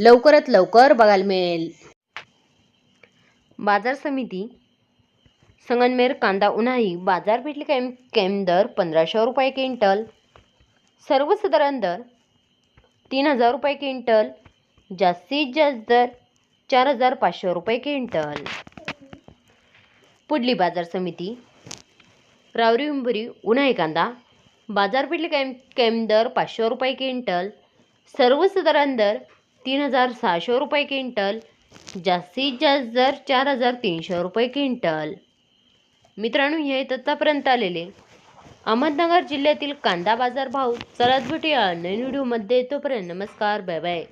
लवकरात लवकर बघायला मिळेल. बाजार समिती संगनमेर कांदा उन्हाळी बाजारपेठली कॅम कॅम दर पंधराशे रुपये क्विंटल. सर्वसाधारण दर तीन हजार रुपये क्विंटल. जास्तीत जास्त दर चार हजार पाचशे रुपये क्विंटल. पुढली बाजार समिती रावरी उंबरी उन्हाळी कांदा. बाजारपेठली कॅम कॅम दर पाचशे रुपये क्विंटल. सर्वसाधारण दर तीन हजार सहाशे रुपये क्विंटल जास्तीत जास्त दर चार हजार तीनशे रुपये क्विंटल. मित्रांनो हे आहेत आलेले. अहमदनगर जिल्ह्यातील कांदा बाजार भाव चलाच भेटूया नवीन व्हिडिओमध्ये. तोपर्यंत नमस्कार बाय बाय.